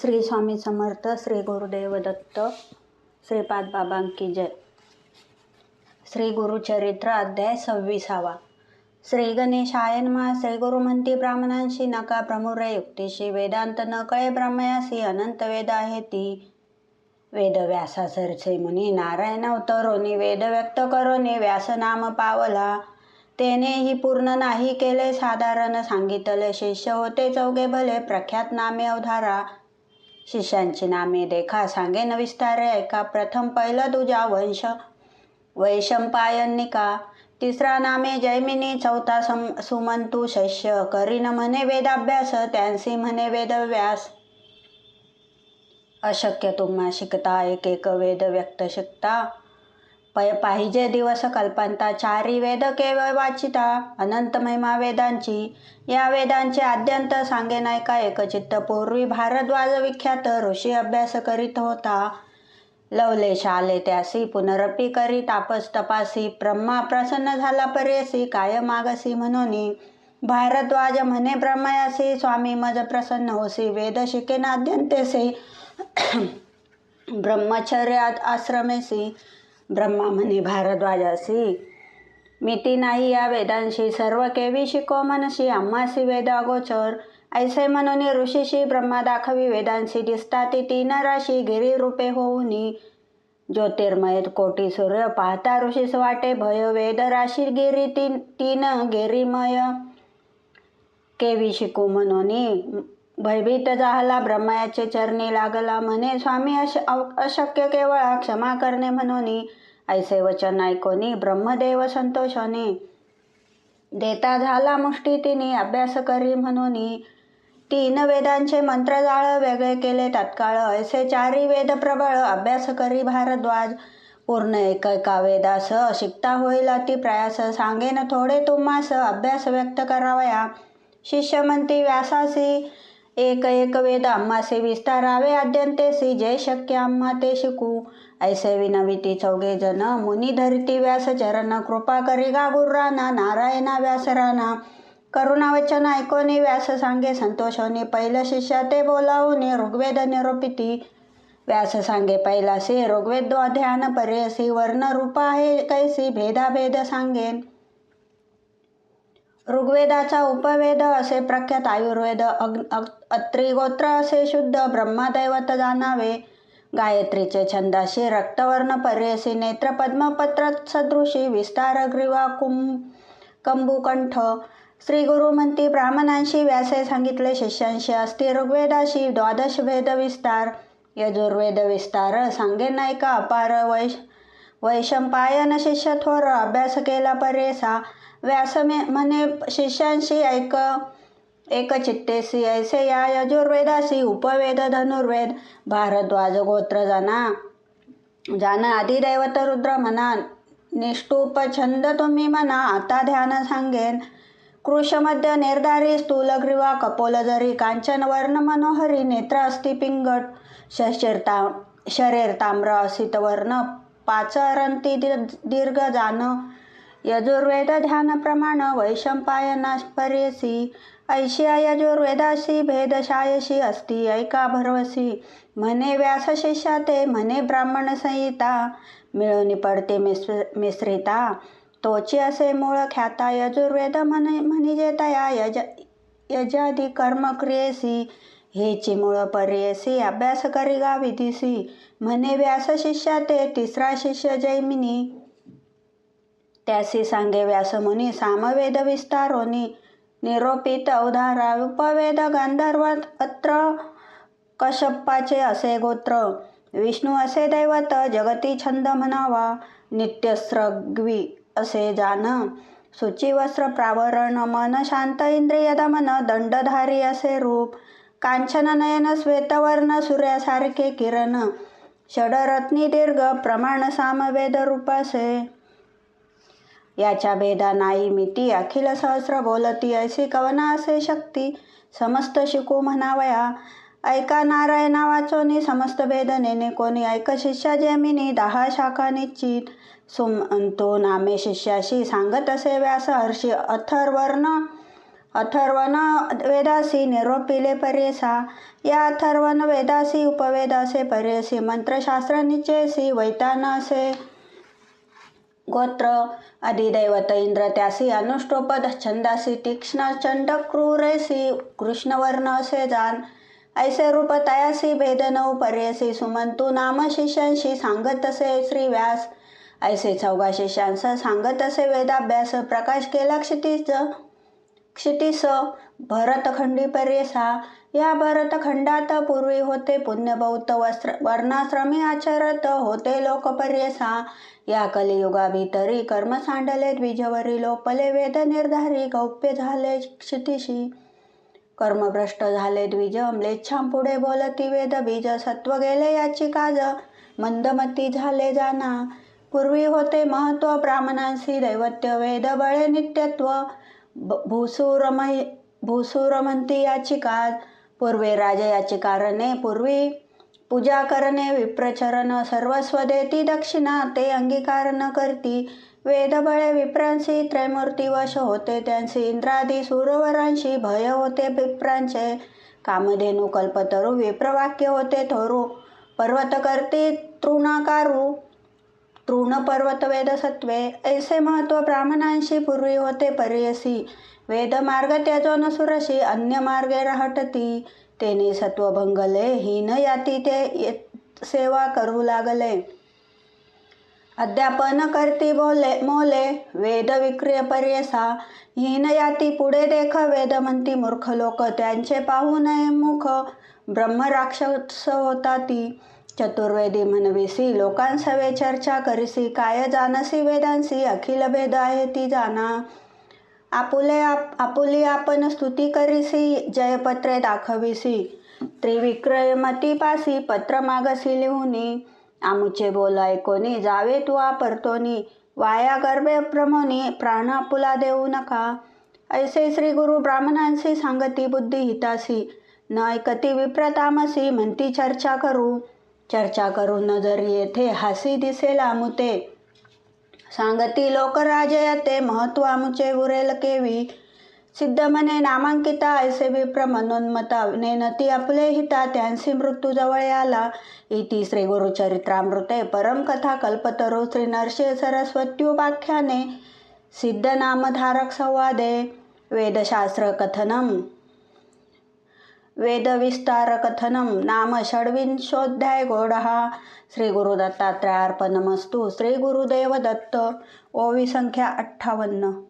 श्री स्वामी समर्थ श्री गुरुदेव दत्त श्रीपाद बाबांकी जय. श्री गुरुचरित्र अध्याय सव्वीसावा. श्री गणेशाय नमः. श्री गुरु म्हणती ब्राह्मणांशी नका प्रमुर युक्तीशी वेदांत न कळे ब्रह्मयासी अनंत वेद आहे ती वेद व्यासा सरसे मुनी नारायण अवतरोनी वेद व्यक्त करोनी व्यास नाम पावला. तेनेही पूर्ण नाही केले साधारण सांगितले शिष्य होते चौघे भले प्रख्यात नामे अवधारा. शिष्यांची नामे देखा सांगेन विस्तारे. ऐका प्रथम पहिलं तुझा वंश. वैशंपायनिका तिसरा नामे जैमिनी. चौथा सम सुमंतू शिष्य करीन म्हणे वेदाभ्यास. त्यांसी म्हणे वेदव्यास. अशक्य तुम्हा शिकता. एक एक वेद व्यक्त शिकता. पय पाहिजे दिवस कल्पंता चारी वेद केवळ वाचिता अनंत महिमा वेदांची. या वेदांचे आद्यंत सांगे नाही का एकचित्त पूर्वी भारद्वाज विख्यात ऋषी अभ्यास करीत होता. लवलेश आले त्यासी पुनरपी करी तापस तपासी ब्रह्मा प्रसन्न झाला परेसी काय मागसी म्हणून. भारद्वाज म्हणे ब्रह्मयासी स्वामी मज प्रसन्न होसी वेद शिकेनाद्यंतेसी ब्रह्मचर्यात आश्रमेसी. ब्रह्मा म्हणे भारद्वाजासी मिती नाही या वेदांशी सर्व केवी शिको मनशी अम्मासी वेद अगोचर ऐसे म्हणून ऋषीशी ब्रह्मा दाखवी वेदांशी दिसता ती तीन राशी गिरी रूपे होऊनी. ज्योतिर्मय कोटी सूर्य पाहता ऋषीस वाटे भय वेद राशी गिरी तीन तीन गिरिमय. केवी शिकू म्हणून भयभीत झाला ब्रह्मयाचे चरणी लागला म्हणे स्वामी अश अशक्य केवळ क्षमा करणे म्हणून ऐसे वचन ऐकोनी ब्रह्मदेव संतोषाने. देता झाला मुष्टी तिने अभ्यास करी म्हणून तीन वेदांचे मंत्रजाळ वेगळे केले तत्काळ. ऐसे चारी वेद प्रबळ अभ्यास करी भारद्वाज. पूर्ण एक एका वेदास शिकता होईल अति प्रयास. सांगेन थोडे तुम्हास अभ्यास व्यक्त करावया. शिष्य म्हणती व्यासासी एक एक वेद आम्हासे विस्तारावे अद्यंतेसी जे शक्य आम्हा ते शिकू ऐसे विनविती चौघे जन मुनी धरती व्यास चरण कृपा करी गा गुर्राना नारायणा व्यासराना करुणा वचन ऐकोनी व्यास सांगे संतोषोनी पहिलं शिष्या ते बोलावून ऋग्वेद निरोपिती व्यास सांगे पहिलासी ऋग्वेद ध्यान पर्यसी वर्ण रूप आहे कैसी भेदाभेद सांगेन ऋग्वेदाचा उपवेद असे प्रख्यात आयुर्वेद अग अत्रिगोत्र असे शुद्ध ब्रह्मदैवत जाणावे. गायत्रीचे छंदाशी रक्तवर्ण पर्यसी नेत्र पद्मपत्र सदृशी विस्तार ग्रीवा कुं कंबुकंठ. श्री गुरु म्हणती ब्राह्मणांशी व्यासे सांगितले शिष्यांशी असती ऋग्वेदाशी द्वादश वेद विस्तार. यजुर्वेद विस्तार सांगे नायका अपार वैश वैशंपायन शिष्य थोर अभ्यास केला परेसा. व्यासमे म्हणे शिष्यांशी ऐक एक चित्तेसी ऐसे या यजुर्वेदासी उपवेद धनुर्वेद भारद्वाज गोत्र जाना। जान आदिदैवत रुद्र म्हणा निष्ठूप छंद तुम्ही म्हणा आता ध्यान सांगेन। कृषमध्य निर्धारी स्थूलग्रीवा कपोलजरी कांचन वर्ण मनोहरी नेत्र अस्ति पिंगट शशिरता शरीर ताम्र असित वर्ण पाचरंती दीर्घ जान यजुर्वेद ध्यान प्रमाण वैशंपायनाश पर्यसी यजुर्वेदाशी भेदशायशी अस्ति ऐका भरवसी। म्हणे व्यास शिष्या ते म्हणे ब्राह्मण संहिता मिळून पडते मिश्र मिश्रिता। तोची असे मूळ ख्याता यजुर्वेद म्हणे म्हणजे तया यज यजादी कर्मक्रियेसी हेची मूळ पर्यसी अभ्यास करी गा विधीसी। म्हणे व्यास ते तिसरा शिष्य जैमिनी। त्यासी सांगे व्यासमुनी सामवेद विस्तारोनी निरोपित अवधारा उपवेद गांधर्व अत्र कशप्पाचे असे गोत्र विष्णू असे दैवत जगती छंद म्हणावा नित्यस्रग्वी असे जान सुचिवस्त्र प्रावरण मन शांत इंद्रिय दमन दंडधारी असे रूप कांचन नयन श्वेतवर्ण सूर्यासारखे किरण षडरत्नी दीर्घ प्रमाण सामवेद रूपासे याच्या भेदा नाही मिती अखिल सहस्र बोलती ऐसी कवना असे शक्ती. समस्त शिकू म्हणावया ऐका नारायणा वाचोनी समस्त भेद नेने कोणी. ऐक शिष्या जेमिनी दहा शाखा निश्चित. सुम तो नामे शिष्याशी सांगत असे व्यास हर्षी. अथर्वर्ण अथर्वन वेदासी निरोपिले पर्यसा या अथर्वन वेदासी उपवेद असे पर्यसी मंत्रशास्त्र निचेसी वैतान असे गोत्र अधिदैवत इंद्र त्यासी अनुष्टोपद छंदासी तीक्ष्ण चंड क्रूरेसी कृष्णवर्ण असे जान. ऐसे रूप तयासी भेदनौ पर्यसी सुमंतू नाम शिष्यांशी सांगत असे श्री व्यास ऐसे चौघा शिष्यांस सांगत असे वेदाभ्यास प्रकाश केला क्षितिज क्षितिस भरतखंडी पर्यसा या भरतखंडात पूर्वी होते पुण्यबौद्ध वस्त्र वर्णाश्रमी आचरत होते लोकपर्यसा। या कलियुगाभितरी कर्म सांडले द्विजवरी लोपले वेद निर्धारी गौप्य झाले क्षितिशी। कर्मभ्रष्ट झाले द्विज म्लेच्छां पुढे बोलती वेद बीज सत्व गेले याची काज मंदमती झाले जाना। पूर्वी होते महत्त्व ब्राह्मणांशी दैवत्य वेद बळे नित्यत्व भूसुरमय भूसुरमंती याची काज पूर्वे राजा याची कारणे पूर्वी पूजा करणे विप्रचरण सर्वस्व देती दक्षिणा ते अंगीकार न करती वेदबळे विप्रांशी त्रैमूर्तिवश होते त्यांशी इंद्रादी सुरवरांशी भय होते विप्रांचे कामधेनु कल्पतरू विप्रवाक्य होते थोरू पर्वत करते तृणाकारू तृण पर्वत वेद सत्वे ऐसे महत्त्व ब्राह्मणांशी पूर्वी होते पर्यसी. वेद मार्ग त्याजोन सुरशी अन्य मार्गे राहटती. तेने सत्व भंगले हीन याती ते सेवा करू लागले. अध्यापन करती बोले मोले वेद विक्रिय पर्यसा. हीन याती पुढे देख वेद म्हणती मूर्ख लोक त्यांचे पाहू नये मुख. ब्रह्म राक्षस होता ती. चतुर्वेदी म्हणविसी लोकांसवे चर्चा करिसी काय जानसी वेदांसी अखिल भेद आहे ती जाना आपुले आप आपुली आपण स्तुती करिसी जयपत्रे दाखविसी त्रिविक्रयमती पासी पत्र मागसी लिहुनी. आमुचे बोल ऐकोनी जावे तू परतोनी वाया गर्भे प्रमोनी प्राण आपुला देऊ नका. ऐसे श्री गुरु ब्राह्मणांशी सांगती बुद्धी हितासी न ऐकती विप्रतामसी म्हणती चर्चा करू. चर्चा करून नजर येथे हासी दिसेल आमुते. सांगती लोकराजे ते महत्त्व आमुचे उरेल केवी. सिद्ध म्हणे नामांकिता ऐसे विप्रमनोन्मता नेनती आपले हिता त्यांसी मृत्यू जवळ आला. इति श्री गुरुचरित्रामृते परमकथा कल्पतरू श्री नरसिंह सरस्वत्युपाख्याने सिद्ध नामधारक संवादे. वेदशास्त्र कथनम वेदविस्तारकथनं नाम षड्विंशोध्याय गोडः। श्रीगुरुदत्तात्रयार्पणमस्तु श्रीगुरुदेव दत्त ओवी संख्या अठ्ठावन्न।